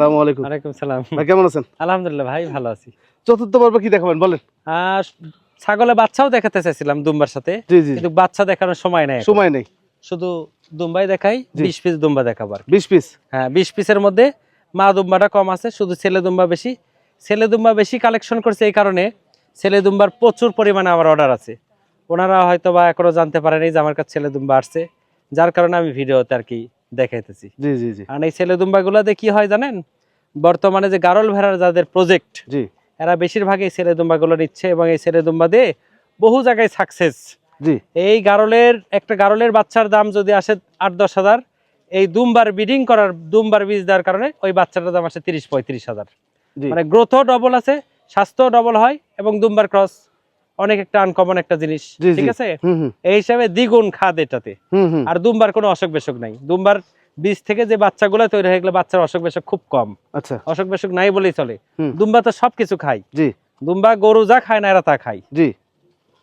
আসসালামু আলাইকুম। সালাম। ভাই কেমন আছেন? আলহামদুলিল্লাহ ভাই ভালো আছি। চতুর্থ পর্ব কি দেখাবেন বলেন। ছাগলে বাচ্চাও দেখাতে চাইছিলাম দুম্বার সাথে। কিন্তু বাচ্চা দেখানোর সময় নাই সময় নেই। শুধু দুম্বাই দেখাই। বিশ পিস দুম্বা দেখাবো আর বিশ পিস? হ্যাঁ বিশ পিসের মধ্যে মা দুম্বাটা কম আছে শুধু ছেলে দুম্বা বেশি। ছেলে দুম্বা বেশি কালেকশন করছে এই কারণে ছেলে দুম্বার প্রচুর পরিমাণে আমার অর্ডার আছে। ওনারা হয়তো বা এখনও জানতে পারেনি যে আমার কাছে ছেলে দুম্বা আসছে। যার কারণে আমি ভিডিওতে আর কি দেখাইতেছি। জি জি জি। আর এই ছেলে দুম্বাগুলোতে কি হয় জানেন? বর্তমানে যে গারল ভেড়ার যাদের প্রজেক্ট জি। এরা বেশিরভাগই ছেলে দুম্বাগুলো নিচ্ছে এবং এই ছেলে দুম্বা দিয়ে বহু জায়গায় সাকসেস জি। এই গারলের একটা গারলের বাচ্চার দাম যদি আসে আট দশ হাজার এই দুমবার ব্রিডিং করার দুমবার বীজ দেওয়ার কারণে ওই বাচ্চাটার দাম আসে তিরিশ পঁয়ত্রিশ হাজার। মানে গ্রোথও ডবল আছে স্বাস্থ্য ডবল হয় এবং দুমবার ক্রস অনেক একটা আনকমন একটা জিনিস ঠিক আছে? এই হিসাবে দ্বিগুণ খাদ এটাতে। আর দুমবার কোনো অসুখ বেসুখ নাই। দুমবার বীজ থেকে যে বাচ্চাগুলো তৈরি হয়ে গেলে বাচ্চার অসুখ বেসুখ খুব কম। আচ্ছা। অসুখ বেসুখ নাই বলেই চলে। দুম্বা তো সবকিছু খায়। জি। দুম্বা গরু যা খায় না এরা তা খায়। জি।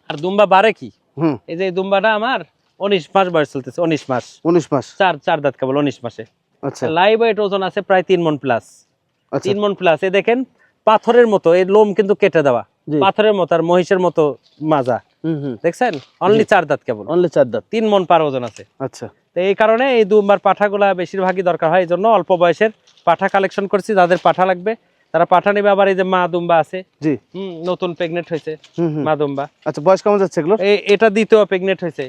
আর দুম্বা বাড়ে কি? হুম। এই যে দুম্বাটা আমার উনিশ মাস বয়স চলতেছে উনিশ মাস। উনিশ মাস। চার চার দাঁত কেবল উনিশ মাসে। আচ্ছা। লাইভ ওয়েট ওজন আছে প্রায় তিন মন প্লাস আচ্ছা। তিন মন প্লাস এ দেখেন পাথরের মতো এই লোম কিন্তু কেটে দেওয়া। পাথরের মতো আর মহিষের মতো মাজা। দেখছেন? অনলি চার দাঁত কেবল। অনলি চার দাঁত। তিন মন পার ওজন আছে। আচ্ছা। তো এই কারণে এই দুম্বার পাঠাগুলা বেশিরভাগই দরকার হয় এই জন্য অল্প বয়সের পাঠা কালেকশন করছি যাদের পাঠা লাগবে তারা পাঠা নেবে। আবার এই যে মা দুম্বা আছে জি। হুম নতুন প্রেগনেন্ট হয়েছে মা দুম্বা। আচ্ছা বয়স কেমন যাচ্ছে এগুলো এই এটা দ্বিতীয় প্রেগনেন্ট হয়েছে।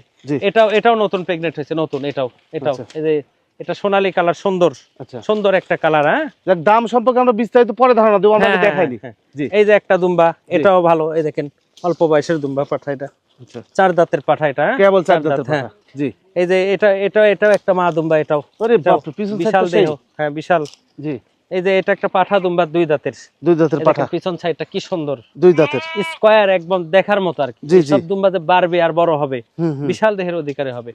এটাও এটাও নতুন প্রেগনেন্ট হয়েছে নতুন এটাও এটাও। আচ্ছা। এই যে এটা সোনালী কালার সুন্দর আচ্ছা। সুন্দর একটা কালার হ্যাঁ? দাম সম্পর্কে আমরা বিস্তারিত পরে ধারণা দেবো আমরা হ্যাঁ, দেখাইনি হ্যাঁ, জি। এই যে একটা দুম্বা এটাও ভালো এই দেখেন অল্প বয়সের দুম্বা পাঠা এটা। আচ্ছা। চার দাঁতের পাঠা এটা হ্যাঁ? কেবল চার দাঁতের হ্যাঁ। জি। এই যে এটা এটা এটাও একটা মা দুম্বা এটাও। বিশাল দেহ হ্যাঁ বিশাল। জি। এই যে এটা একটা পাঠা দুম্বা দুই দাঁতের। দুই দাঁতের পাঠা। পিছন সাইডটা কি সুন্দর। দুই দাঁতের। স্কোয়ার একদম দেখার মতো আর কি। সব দুম্বা যে বাড়বে আর বড় হবে বিশাল দেহের অধিকারী হবে।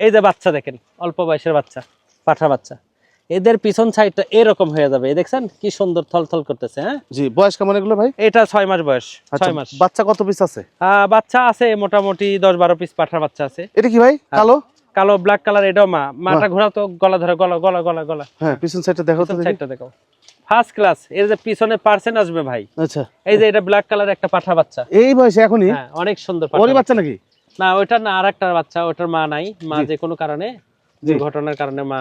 এই যে বাচ্চা দেখেন অল্প বয়সের বাচ্চা। পাঠা বাচ্চা। এদের পিছন সাইডটা এরকম হয়ে যাবে দেখছেন? কি সুন্দর থলথল করতেছে হ্যাঁ? জি বয়স কেমন এগুলো ভাই? এটা ছয় মাস বয়স আচ্ছা ছয় মাস। বাচ্চা কত পিস আছে? বাচ্চা আছে মোটামুটি দশ বারো পিস পাঠার বাচ্চা আছে। এটা কি ভাই হ্যাঁ। কালো? কালো ব্ল্যাক কালার এটাও মা। মাটা ঘোরা তো গলা ধরে গলা গলা গলা গলা। হ্যাঁ পিছন সাইডটা দেখো তো পিছন সাইডটা দেখো ফার্স্ট ক্লাস এর যে পিছনে পার্সেন্ট আসবে ভাই। আচ্ছা। এই যে এটা ব্ল্যাক কালার একটা পাঠা বাচ্চা। এই বয়সে এখনই? হ্যাঁ অনেক সুন্দর পাঠা বাচ্চা। নাকি? না ওইটা না আরেকটা বাচ্চা ওটার মা নাই। মা যে কোনো কারণে। দুর্ঘটনার কারণে মা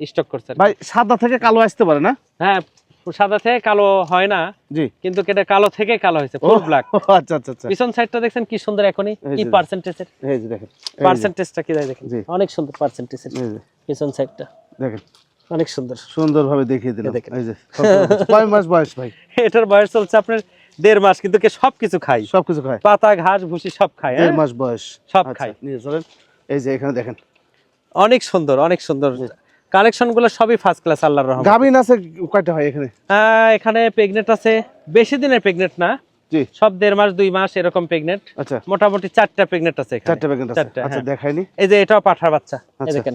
স্টক করছে ভাই সাদা থেকে কালো আসতে পারে না? হ্যাঁ সাদা থেকে কালো হয় না জি। কিন্তু এটা কালো থেকে কালো হয়েছে ফুল ব্ল্যাক আচ্ছা আচ্ছা আচ্ছা। পিছন সাইডটা দেখছেন কি সুন্দর এখনই? কি। পার্সেন্টেজের এই যে দেখেন। পার্সেন্টেজটা কি দেয় দেখেন। অনেক সুন্দর পার্সেন্টেজের এই যে, পিছন সাইডটা দেখেন। অনেক সুন্দর। সুন্দরভাবে দেখিয়ে দিলাম। এই দেখেন। যে কয় মাস বয়স ভাই? এটার বয়স চলছে আপনার দেড় মাস কিন্তু কে সবকিছু খাই সবকিছু খায়। পাতা ঘাস ভুসি সব খায় হ্যাঁ? দেড় মাস বয়স। সব আচ্ছা, খায়। নিয়ে চলেন। এই যে এখানে দেখেন। অনেক সুন্দর অনেক সুন্দর। কালেকশনগুলো সবই ফার্স্ট ক্লাস আল্লাহর রহমান গাভিন আছে কয়টা হয় এখানে? এখানে প্রেগনেন্ট আছে। বেশি দিনের প্রেগনেন্ট না। জি। সব দেড় মাস দুই মাস এরকম প্রেগনেন্ট আচ্ছা। মোটামুটি চারটা প্রেগনেন্ট আছে এখানে। চারটে প্যাকেট আছে। আচ্ছা হ্যাঁ। দেখাইনি। এই যে এটাও পাঠার বাচ্চা। এই আচ্ছা। দেখেন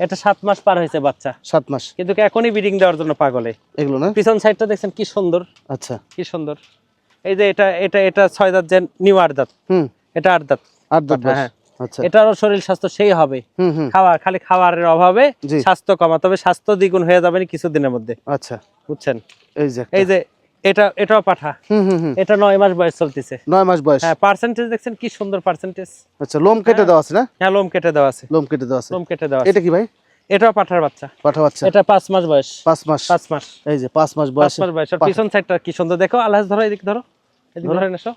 এটা সাত মাস পার হয়েছে বাচ্চা। সাত মাস। কিন্তু এখনই ব্রিডিং দেওয়ার জন্য পাগলে। এগুলো না? পিছন সাইডটা দেখছেন কি সুন্দর। আচ্ছা। কি সুন্দর। এই যে এটা এটা এটা ছয় দাঁত যে নিউ আট দাঁত। হুম। এটা আট দাঁত। আট দাঁত হ্যাঁ। আচ্ছা। এটারও শরীর স্বাস্থ্য সেই হবে। হুম খালি খাবারের অভাবে স্বাস্থ্য কমা তবে স্বাস্থ্য দ্বিগুণ হয়ে যাবে কিছুদিনের মধ্যে। আচ্ছা। বুঝছেন? এই যে এই যে এটা এটাও পাঠা। এটা নয় মাস বয়স চলতেছে। নয় মাস বয়স। হ্যাঁ পার্সেন্টেজ দেখছেন কি সুন্দর পার্সেন্টেজ আচ্ছা লোম কেটে দেওয়া আছে না? হ্যাঁ লোম কেটে দেওয়া আছে। লোম কেটে দেওয়া আছে। লোম কেটে দেওয়া আছে। এটা কি ভাই? এটাও পাঠার বাচ্চা। পাঠা বাচ্চা। এটা পাঁচ মাস বয়স। পাঁচ মাস। পাঁচ মাস। এই যে পাঁচ মাস পাঁচ বয়স মাস বয়স আর। পিছন সাইডটা কি সুন্দর। দেখো আল্লাহ ধরো এদিক ধরো। এদিক ধরে। নেছো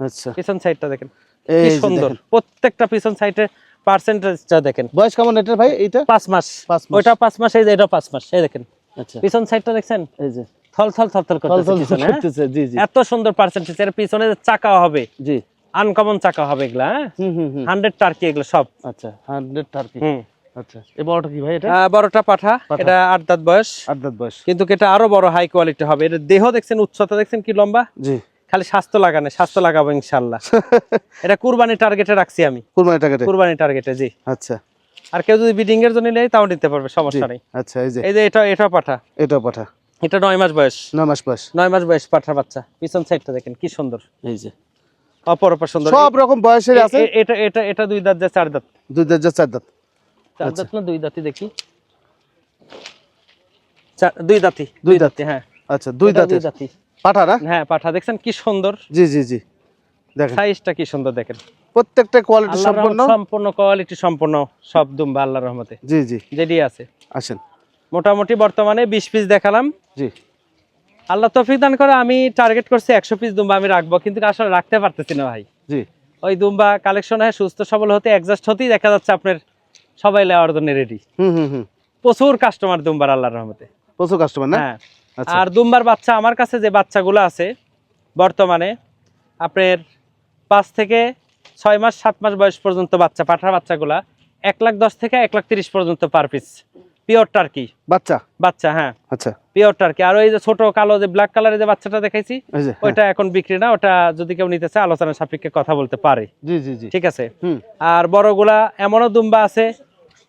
আচ্ছা। পিছন সাইডটা দেখেন। কি সুন্দর। প্রত্যেকটা পিছন সাইডে পার্সেন্টেজটা দেখেন। বয়স কেমন এটা ভাই এইটা? পাঁচ মাস। পাঁচ মাস। ওইটা পাঁচ মাস এই যে এটা পাঁচ মাস এই দেখেন। আচ্ছা। পিছন সাইডটা দেখছেন? এই যে। থল থল থল থল করতেছে হ্যাঁ? জি জি। এত সুন্দর পার্সেন্টেজ এর পিছনে চাকা হবে জি। আনকমন চাকা হবে এগুলা হ্যাঁ? হুম হুম হুম। হান্ড্রেড টার্কি এগুলো সব। আচ্ছা হান্ড্রেড টার্কি হুম। আচ্ছা এই বড়টা কি ভাই এটা? বড়টা পাঠা। এটা আট দাঁত বয়স। আট দাঁত বয়স। কিন্তু এটা আরও বড় হাই কোয়ালিটি হবে। এটা দেহ দেখছেন উচ্চতা দেখছেন কি লম্বা? জি। খালি স্বাস্থ্য লাগানো স্বাস্থ্য লাগাবো ইনশাল্লাহ। এটা কুরবানি টার্গেটে রাখছি আমি। কুরবানি টাকাতে কুরবানি টার্গেটে জি। আচ্ছা। আর কেউ যদি বিডিং এর জন্য নেয় তাও নিতে পারবে সমস্যা নেই। আচ্ছা এই যে। এই যে এটা এটা পাঠা। এটা পাঠা। এটা নয় মাস বয়স। নয় মাস বয়স। নয় মাস বয়স পাঠার বাচ্চা। পিছন সাইডটা দেখেন কি সুন্দর। এই যে। অপর অপর সুন্দর। সব রকম বয়সের আছে। এটা এটা এটা দুই দাঁত যা চার দাঁত। দুই দাঁত যা চার দাঁত। চার আচ্ছা। দাঁত না দুই দাঁতই দেখি। চা- দুই দাঁতি দুই দাঁত। হ্যাঁ। আচ্ছা দুই এটা দাঁতের। দাঁতি পাঠা না? হ্যাঁ পাঠা। দেখছেন কি সুন্দর? জি জি জি। দেখেন। সাইজটা কি সুন্দর দেখেন। প্রত্যেকটা কোয়ালিটি সম্পন্ন। সম্পূর্ণ কোয়ালিটি সম্পূর্ণ সব দুম্বা আল্লাহর রহমতে। জি জি। যেটি আছে? আসেন। মোটামুটি বর্তমানে বিশ পিস দেখালাম। জি। আল্লাহ তৌফিক দান করে আমি টার্গেট করছি একশো পিস দুম্বা আমি রাখব কিন্তু আসলে রাখতে পারতেছি না ভাই। জি। ওই দুম্বা কালেকশন হয় সুস্থ সবল হতে অ্যাডজাস্ট হতেই দেখা যাচ্ছে আপনার সবাই লেওয়ার জন্য রেডি হুম হুম হুম। প্রচুর কাস্টমার দুম্বার আল্লাহর রহমতে। প্রচুর কাস্টমার না? হ্যাঁ। আর দুম্বার বাচ্চা আমার কাছে যে বাচ্চাগুলো আছে বর্তমানে আপনার পাঁচ থেকে ছয় মাস সাত মাস বয়স পর্যন্ত বাচ্চা পাঠার বাচ্চাগুলা এক লাখ দশ থেকে এক লাখ তিরিশ পর্যন্ত পার পিস পিওর টার্কি বাচ্চা? বাচ্চা হ্যাঁ। আচ্ছা। পিওর টার্কি আর ওই যে ছোট কালো যে ব্ল্যাক কালারের যে বাচ্চাটা দেখাইছি যে হ্যাঁ। ওইটা এখন বিক্রি না ওটা যদি কেউ নিতে চায় আলোচনা সাপেক্ষে কথা বলতে পারে। জি জি জি। ঠিক আছে? আর বড়গুলা এমনও দুম্বা আছে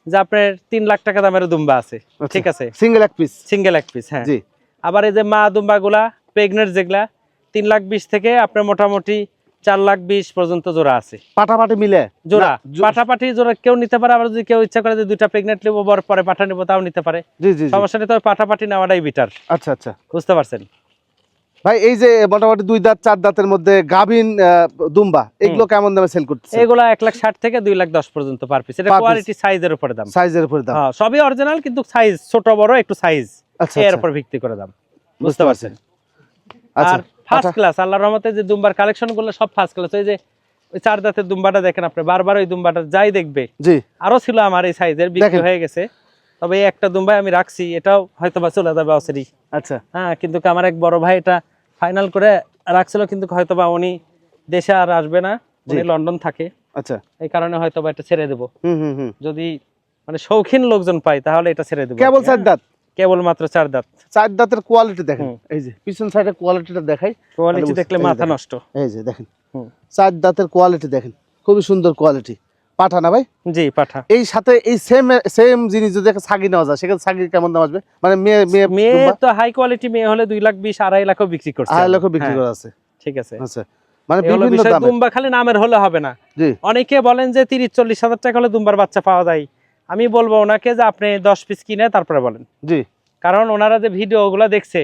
যে আপনার তিন লাখ টাকা দামের দুম্বা আছে। ঠিক আছে? সিঙ্গেল এক পিস সিঙ্গেল এক পিস হ্যাঁ। জি। আবার এই যে মা দুম্বা গুলা প্রেগনেন্ট যেগুলা তিন লাখ বিশ থেকে আপনার মোটামুটি চার লাখ বিশ পর্যন্ত জোড়া আছে। পাটাপাটি মিলে? জোড়া। পাঠাপাঠি জোড়া কেউ নিতে পারে আবার যদি কেউ ইচ্ছা করে যে দুইটা প্রেগনেন্ট নেব পরে পাঠা নেব তাও নিতে পারে। সমস্যা নেই তবে পাঠাপাঠি নেওয়াটাই বিটার আচ্ছা আচ্ছা। বুঝতে পারছেন? ভাই এই যে মোটামুটি দুই দাঁত চার দাঁতের মধ্যে গাভিন দুম্বা এগুলো কেমন দামে সেল করতেছে এগুলা এক লাখ ষাট থেকে দুই লাখ দশ পর্যন্ত পার পিস এটা কোয়ালিটি সাইজের উপরে দাম। সাইজের উপরে দাম। হ্যাঁ সবই অরিজিনাল কিন্তু সাইজ ছোট বড় একটু সাইজ আচ্ছা এর আচ্ছা। উপর ভিত্তি করে দাম। বুঝতে পারছেন? আচ্ছা আর ফার্স্ট ক্লাস আল্লাহর রহমতে যে দুম্বার কালেকশনগুলো সব ফার্স্ট ক্লাস ওই যে চার দাঁতের দুম্বাটা দেখেন আপনি বারবার ওই দুম্বাটা যাই দেখবে। জি। আরও ছিল আমার এই সাইজের বিক্রি হয়ে গেছে। তবে এই একটা দুম্বাই আমি রাখছি এটাও হয়তো বা চলে যাবে অসেরি আচ্ছা। হ্যাঁ কিন্তু আমার এক বড় ভাই এটা ফাইনাল করে রাখছিল কিন্তু হয়তো বা উনি দেশে আর আসবে না উনি লন্ডন থাকে। আচ্ছা। এই কারণে হয়তো বা এটা ছেড়ে দেবো। হুম হুম হুম। যদি মানে শৌখিন লোকজন পাই তাহলে এটা ছেড়ে দেবো। কেবল চার দাঁত? কেবল মাত্র চার দাঁত। চার দাঁতের কোয়ালিটি দেখেন। এই যে পিছন সাইডের কোয়ালিটিটা দেখাই কোয়ালিটি দেখলে মাথা নষ্ট। এই যে দেখেন। চার দাঁতের কোয়ালিটি দেখেন। খুবই সুন্দর কোয়ালিটি পাঠা না ভাই? জি পাঠা। এই সাথে এই সেম সেম জিনিস যদি একটা ছাগি নেওয়া যায় সেক্ষেত্রে ছাগির কেমন দাম আসবে? মানে মেয়ে মেয়ে মেয়ে তো হাই কোয়ালিটি মেয়ে হলে দুই লাখ বিশ আড়াই লাখও বিক্রি করছে। আড়াই। বিক্রি হ্যাঁ, করা আছে। ঠিক আছে। আচ্ছা। মানে বিভিন্ন দামে। দুম্বা খালি নামের হলে হবে না। অনেকে বলেন যে তিরিশ চল্লিশ হাজার টাকা হলে দুম্বার বাচ্চা পাওয়া যায়। আমি বলব ওনাকে যে আপনি দশ পিস কিনে তারপরে বলেন। জি। কারণ ওনারা যে ভিডিও ভিডিওগুলো দেখছে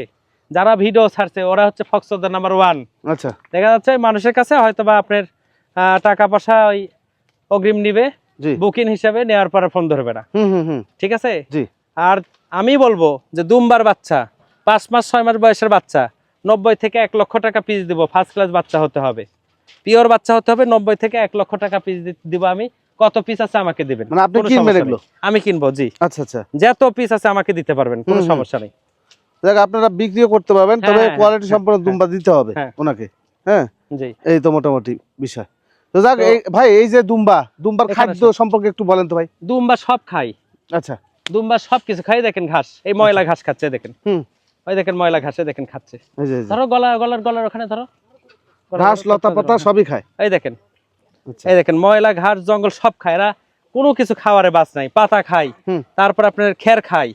যারা ভিডিও ছাড়ছে ওরা হচ্ছে ফক্সদের নাম্বার ওয়ান আচ্ছা। দেখা যাচ্ছে মানুষের কাছে হয়তো বা আপনার টাকা পয়সা ওই অগ্রিম নিবে বুকিং হিসাবে নেওয়ার পরে ফোন ধরবে না। ঠিক আছে? আর আমি বলব যে দুমবার বাচ্চা পাঁচ মাস ছয় মাস বয়সের বাচ্চা নব্বই থেকে এক লক্ষ টাকা পিস দিব ফার্স্ট ক্লাস বাচ্চা হতে হবে। পিওর বাচ্চা হতে হবে নব্বই থেকে এক লক্ষ টাকা পিস দিব আমি। কত পিস আছে আমাকে দিবেন? মানে। আমি কিনবো জি। আচ্ছা আচ্ছা। যত পিস আছে আমাকে দিতে পারবেন কোনো। সমস্যা নেই। দেখ আপনারা বিক্রিও করতে পারবেন তবে কোয়ালিটি হ্যাঁ, সম্পন্ন হ্যাঁ। দুম্বা দিতে হবে হ্যাঁ। ওনাকে। হ্যাঁ? জি। এই তো মোটামুটি বিষয়। তো যাক ভাই এই যে দুম্বা দুম্বার খাদ্য সম্পর্কে একটু বলেন তো ভাই। দুম্বা সব খাই। আচ্ছা। দুম্বা সব কিছু খাই দেখেন ঘাস। এই ময়লা ঘাস খাচ্ছে দেখেন। হুম। ওই দেখেন ময়লা ঘাসে দেখেন খাচ্ছে। এই যে এই যে। ধরো গলা গলার গলার ওখানে ধরো। ঘাস লতা পাতা। সবই খায়। এই দেখেন। এই দেখেন ময়লা ঘাস জঙ্গল সব খায়। এরা কোনো কিছু খাওয়ারে বাস নাই। পাতা খাই তারপর আপনার খের খাই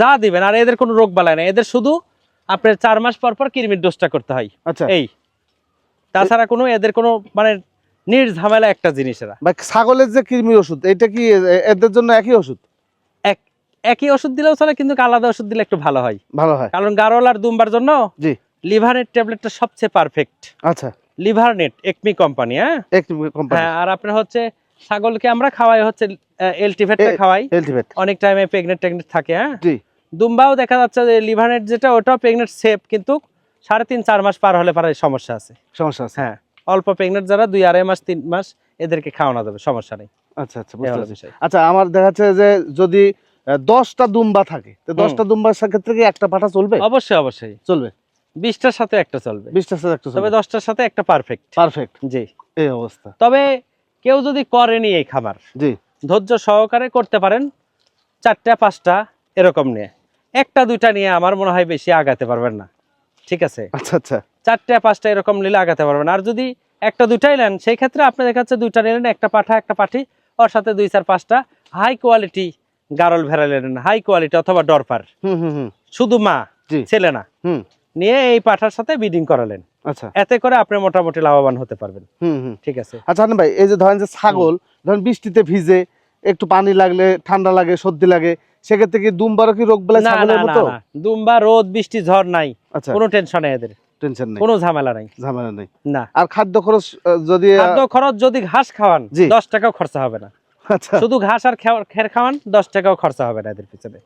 যা দিবেন আর এদের কোনো রোগ বালাই নাই। এদের শুধু আপনার চার মাস পর পর কৃমির ডোজটা করতে হয়। আচ্ছা। এই। তাছাড়া কোনো এদের কোনো মানে নির্ঝামেলা একটা জিনিস এরা। ভাই ছাগলের যে কৃমির ওষুধ এটা কি এদের জন্য একই ওষুধ? এক একই ওষুধ দিলেও চলে কিন্তু আলাদা ওষুধ দিলে একটু ভালো হয়। ভালো হয়। কারণ গারল আর দুম্বার জন্য জি। লিভারের ট্যাবলেটটা সবচেয়ে পারফেক্ট। আচ্ছা। লিভার নেট একমি কোম্পানি হ্যাঁ? একটি কোম্পানি। হ্যাঁ আর আপনার হচ্ছে ছাগলকে আমরা খাওয়াই হচ্ছে এলটিভেটটা খাওয়াই। এলটিভেট। অনেক টাইমে প্রেগনেন্ট টেগনেন্ট থাকে হ্যাঁ? জি। দুম্বাও দেখা যাচ্ছে যে লিভারের যেটা ওটাও প্রেগনেন্ট সেফ কিন্তু সাড়ে তিন চার মাস পার হলে পারে সমস্যা আছে। সমস্যা আছে। হ্যাঁ। অল্প প্রেগনেন্ট যারা দুই আড়াই মাস তিন মাস এদেরকে খাওয়ানো যাবে সমস্যা নেই। আচ্ছা আচ্ছা আচ্ছা আমার দেখা যাচ্ছে যে যদি দশটা দুম্বা থাকে তো দশটা দুম্বার ক্ষেত্রে কি একটা পাঠা চলবে? অবশ্যই অবশ্যই। চলবে? বিশটার সাথে একটা চলবে। বিশটার সাথে একটা তবে দশটার সাথে একটা পারফেক্ট পারফেক্ট জি। এই অবস্থা। তবে কেউ যদি করেনি এই খাবার জি। ধৈর্য সহকারে করতে পারেন চারটা পাঁচটা এরকম নিয়ে। একটা দুইটা নিয়ে আমার মনে হয় বেশি আগাতে পারবেন না। ঠিক আছে? আচ্ছা আচ্ছা। চারটা পাঁচটা এরকম নিলে আগাতে পারবেন। আর যদি একটা দুটাই নেন সেই ক্ষেত্রে আপনি দেখা যাচ্ছে দুইটা নিলেন একটা পাঠা একটা পাঠি ওর সাথে দুই চার পাঁচটা হাই কোয়ালিটি গারল ভেড়া নিলেন হাই কোয়ালিটি অথবা ডরপার। হুম হুম হুম। শুধু মা ছেলে না। নিয়ে এই পাঠার সাথে বিডিং করালেন। আচ্ছা। এতে করে আপনি মোটামুটি লাভবান হতে পারবেন। হুম ঠিক আছে। আচ্ছা ভাই এই যে ধরেন যে ছাগল ধরেন বৃষ্টিতে ভিজে একটু পানি লাগলে ঠান্ডা লাগে সর্দি লাগে সেক্ষেত্রে কি দুমবারও কি রোগ বেলা ছাগলের মতো? দুম্বা রোদ বৃষ্টি ঝড় নাই। আচ্ছা। কোনো টেনশন এদের। টেনশন নেই। কোনো ঝামেলা নাই। ঝামেলা নেই। না। আর খাদ্য খরচ যদি খাদ্য খরচ যদি ঘাস খাওয়ান। দশ টাকাও খরচা হবে না। আচ্ছা। শুধু ঘাস আর খের খাওয়ান দশ টাকাও খরচা হবে না এদের পিছনে।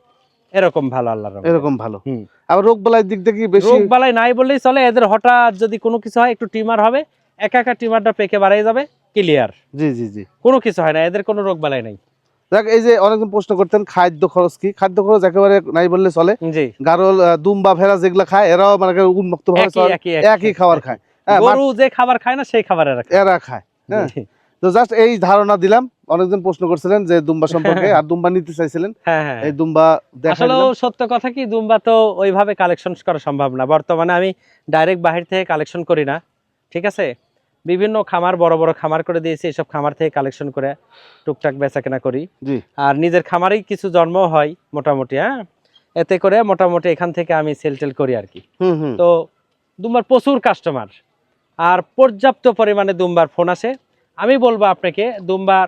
এরকম ভালো আল্লাহর। এরকম ভালো। হুম। আবার রোগ বেলার দিক থেকে বেশি রোগ বালাই নাই বললেই চলে এদের হঠাৎ যদি কোনো কিছু হয় একটু টিমার হবে একা একা টিমারটা পেকে বাড়াই যাবে ক্লিয়ার। জি জি জি। কোনো কিছু হয় না এদের কোনো রোগ বালাই নাই। দেখ এই যে অনেকজন প্রশ্ন করতেন খাদ্য খরচ কি? খাদ্য খরচ একেবারে নাই বললে চলে। গারল আহ, দুম্বা ভেড়া যেগুলা খায় এরাও মানে উন্মুক্ত ভাবে একই খাবার খায়। হ্যাঁ, গরু যে খাবার খায় না সেই খাবার এরা খায়। হ্যাঁ। তো জাস্ট এই ধারণা দিলাম। অনেকজন প্রশ্ন করছিলেন যে দুম্বা সম্পর্কে আর দুম্বা নিতে চাইছিলেন। হ্যাঁ এই দুম্বা সত্য কথা কি দুম্বা তো ওইভাবে কালেকশন করা সম্ভব না। বর্তমানে আমি ডাইরেক্ট বাহির থেকে কালেকশন করি না। ঠিক আছে? বিভিন্ন খামার বড় বড় খামার করে দিয়েছি এইসব খামার থেকে কালেকশন করে টুকটাক বেচা কেনা করি। আর নিজের খামারেই কিছু জন্ম হয় মোটামুটি হ্যাঁ? এতে করে মোটামুটি এখান থেকে আমি সেল টেল করি আর কি। তো দুম্বার প্রচুর কাস্টমার আর পর্যাপ্ত পরিমাণে দুম্বার ফোন আসে। আমি বলব আপনাকে দুম্বার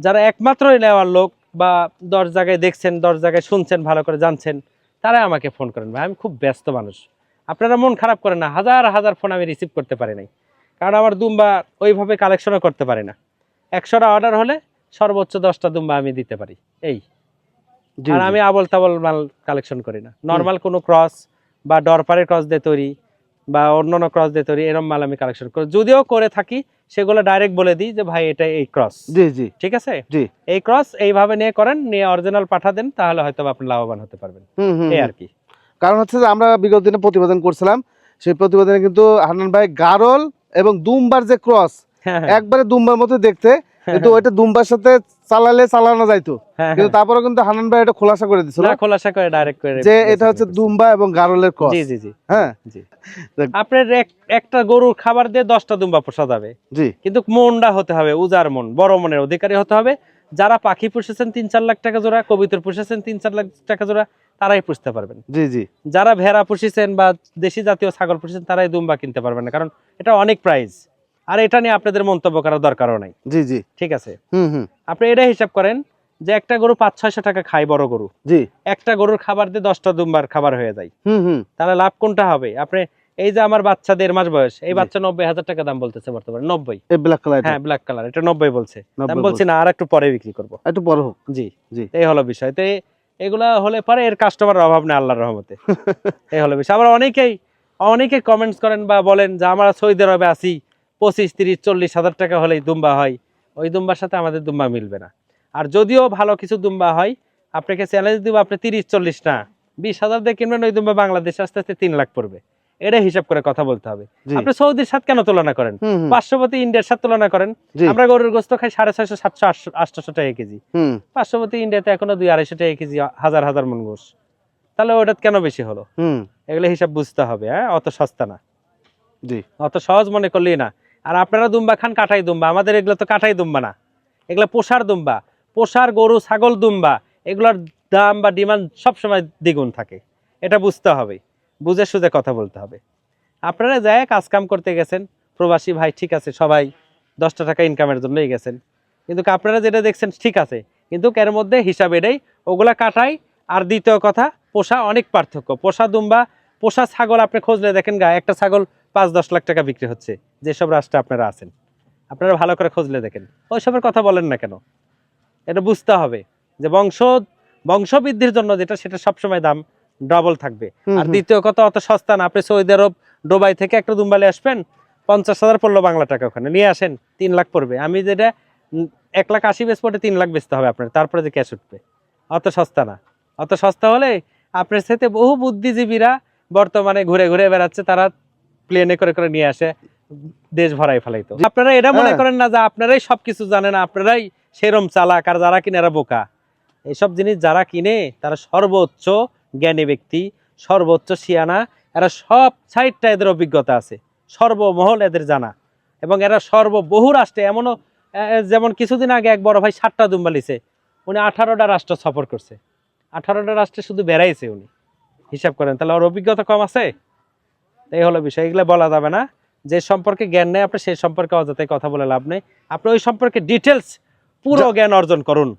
যারা একমাত্র নেওয়ার লোক বা দশ জায়গায় দেখছেন দশ জায়গায় শুনছেন ভালো করে জানছেন তারাই আমাকে ফোন করেন ভাই। আমি খুব ব্যস্ত মানুষ। আপনারা মন খারাপ করেন না হাজার হাজার ফোন আমি রিসিভ করতে পারি নাই। কারণ আমার দুম্বা ওইভাবে কালেকশনও করতে পারি না। একশোটা অর্ডার হলে সর্বোচ্চ দশটা দুম্বা আমি দিতে পারি। এই। আর আমি আবল তাবল মাল কালেকশন করি না। নর্মাল কোনো ক্রস বা ডরপারের ক্রস দিয়ে তৈরি বা অন্যান্য ক্রস দিয়ে তৈরি এরকম মাল আমি কালেকশন করি। যদিও করে থাকি সেগুলো ডাইরেক্ট বলে দিই যে ভাই এটা এই ক্রস জি জি। ঠিক আছে? জি। এই ক্রস এইভাবে নিয়ে করেন নিয়ে অরিজিনাল পাঠা দেন তাহলে হয়তো আপনি লাভবান হতে পারবেন। এই আর কি। কারণ হচ্ছে যে আমরা বিগত দিনে প্রতিবেদন করছিলাম। সেই প্রতিবেদনে কিন্তু হান্নান ভাই গারল এবং দুম্বার যে ক্রস হ্যাঁ হ্যাঁ, একবারে দুম্বার মতো দেখতে হ্যাঁ, কিন্তু ওইটা দুম্বার সাথে চালালে চালানো যাইতো। হ্যাঁ, কিন্তু হ্যাঁ। তারপরে কিন্তু হান্নান ভাই এটা খোলাসা করে দিছিল। না খোলাসা করে ডাইরেক্ট করে যে এটা হচ্ছে দুম্বা এবং গারলের ক্রস। জি জি জি। হ্যাঁ। জি। আপনার একটা গরুর খাবার দিয়ে দশটা দুম্বা পোষা যাবে। জি। কিন্তু মনটা হতে হবে উজার মন বড় মনের অধিকারী হতে হবে। যারা পাখি পুষেছেন তিন চার লাখ টাকা জোড়া কবিতর পুষেছেন তিন চার লাখ টাকা জোড়া তারাই পুষতে পারবেন। জি জি। যারা ভেড়া পুষেছেন বা দেশি জাতীয় ছাগল পুষেছেন তারাই দুম্বা কিনতে পারবেন না। কারণ এটা অনেক প্রাইস আর এটা নিয়ে আপনাদের মন্তব্য করার দরকারও নাই। জি জি। ঠিক আছে? হুম হুম। আপনি এটা হিসাব করেন যে একটা গরু পাঁচ ছয়শো টাকা খায় বড় গরু। জি। একটা গরুর খাবার দিয়ে দশটা দুম্বার খাবার হয়ে যায়। হুম হুম। তাহলে লাভ কোনটা হবে? আপনি এই যে আমার বাচ্চা দেড় মাস বয়স এই বাচ্চা নব্বই হাজার টাকা দাম বলতেছে বর্তমানে নব্বই। ব্ল্যাক কালার হ্যাঁ ব্ল্যাক কালার এটা নব্বই বলছে। আমি 90 বলছি না আর একটু পরে বিক্রি করব। একটু বড় হোক। জি। জি। এই হলো বিষয়। তো এগুলা হলে পরে এর কাস্টমার অভাব নেই আল্লাহর রহমতে। এই হলো বিষয়। আবার অনেকেই অনেকে কমেন্টস করেন বা বলেন যে আমরা সৌদি আরবে আসি পঁচিশ তিরিশ চল্লিশ হাজার টাকা হলেই দুম্বা হয়। ওই দুম্বার সাথে আমাদের দুম্বা মিলবে না। আর যদিও ভালো কিছু দুম্বা হয় আপনাকে চ্যালেঞ্জ দিব আপনি তিরিশ চল্লিশ না বিশ হাজার দিয়ে কিনবেন ওই দুম্বা বাংলাদেশে আস্তে আস্তে তিন লাখ পড়বে। এটা হিসাব করে কথা বলতে হবে। আপনি সৌদির সাথে কেন তুলনা করেন? পার্শ্ববর্তী ইন্ডিয়ার সাথে তুলনা করেন। আমরা গরুর গোস্ত খাই সাড়ে ছয়শো সাতশো আটশো টাকা কেজি। পার্শ্ববর্তী ইন্ডিয়াতে এখনও দুই আড়াইশো টাকা কেজি হাজার হাজার মন গোস তাহলে ওটা কেন বেশি হলো? হুম। এগুলো হিসাব বুঝতে হবে হ্যাঁ? অত সস্তা না। জি। অত সহজ মনে করলেই না। আর আপনারা দুম্বা খান কাটাই দুম্বা আমাদের এগুলো তো কাটাই দুম্বা না। এগুলো পোষার দুম্বা পোষার গরু ছাগল দুম্বা এগুলোর দাম বা ডিমান্ড সবসময় দ্বিগুণ থাকে। এটা বুঝতে হবে বুঝে সুঝে কথা বলতে হবে। আপনারা যায় কাজ কাম করতে গেছেন প্রবাসী ভাই ঠিক আছে সবাই দশটা টাকা ইনকামের জন্যই গেছেন। কিন্তু আপনারা যেটা দেখছেন ঠিক আছে কিন্তু এর মধ্যে হিসাব এটাই ওগুলা কাটাই আর দ্বিতীয় কথা পোষা অনেক পার্থক্য। পোষা দুম্বা পোষা ছাগল আপনি খুঁজলে দেখেন গা একটা ছাগল পাঁচ দশ লাখ টাকা বিক্রি হচ্ছে যেসব রাষ্ট্রে আপনারা আছেন। আপনারা ভালো করে খুঁজলে দেখেন। ওইসবের কথা বলেন না কেন? এটা বুঝতে হবে যে বংশ বংশবৃদ্ধির জন্য যেটা সেটা সবসময় দাম ডবল থাকবে। আর দ্বিতীয় কথা অত সস্তা না। আপনি সৌদি আরব দুবাই থেকে একটা দুম্বালে আসবেন পঞ্চাশ হাজার পড়ল বাংলা টাকা ওখানে। নিয়ে আসেন তিন লাখ পড়বে। আমি যেটা এক লাখ আশি বেচ পড়ে তিন লাখ বেচতে হবে আপনার তারপরে যে ক্যাশ উঠবে। অত সস্তা না। অত সস্তা হলে আপনার সাথে বহু বুদ্ধিজীবীরা বর্তমানে ঘুরে ঘুরে বেড়াচ্ছে তারা প্লেনে করে করে নিয়ে আসে দেশ ভরাই ফেলাইতো আপনারা এটা মনে হ্যাঁ। করেন না যে আপনারাই সবকিছু জানেন আপনারাই সেরম চালাক আর যারা কিনে এরা বোকা। এইসব জিনিস যারা কিনে তারা সর্বোচ্চ জ্ঞানী ব্যক্তি সর্বোচ্চ সিয়ানা এরা সব সাইডটা এদের অভিজ্ঞতা আছে। সর্বমহল এদের জানা। এবং এরা সর্ব বহু রাষ্ট্রে এমনও যেমন কিছুদিন আগে এক বড় ভাই সাতটা দুম্বালিছে উনি আঠারোটা রাষ্ট্র সফর করছে। আঠারোটা রাষ্ট্রে শুধু বেড়াইছে উনি। হিসাব করেন তাহলে ওর অভিজ্ঞতা কম আছে? এই হলো বিষয় এগুলো বলা যাবে না। যে সম্পর্কে জ্ঞান নেই আপনি সেই সম্পর্কে অযথাই কথা বলে লাভ নেই। আপনি ওই সম্পর্কে ডিটেলস পুরো জ্ঞান অর্জন করুন।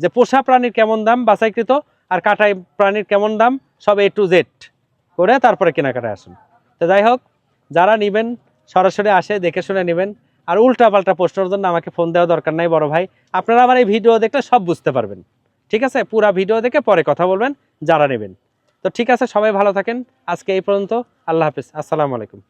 যে পোষা প্রাণীর কেমন দাম বাছাইকৃত আর কাটাই প্রাণীর কেমন দাম সব এ টু জেড করে তারপরে কেনাকাটায় আসুন। তো যাই হোক যারা নেবেন সরাসরি আসে দেখে শুনে নেবেন আর উল্টা পাল্টা প্রশ্নের জন্য আমাকে ফোন দেওয়া দরকার নাই বড় ভাই। আপনারা আমার এই ভিডিও দেখলে সব বুঝতে পারবেন। ঠিক আছে? পুরা ভিডিও দেখে পরে কথা বলবেন, যারা নেবেন। তো ঠিক আছে, সবাই ভালো থাকেন। আজকে এই পর্যন্ত, আল্লাহ হাফিজ। আসসালামু আলাইকুম।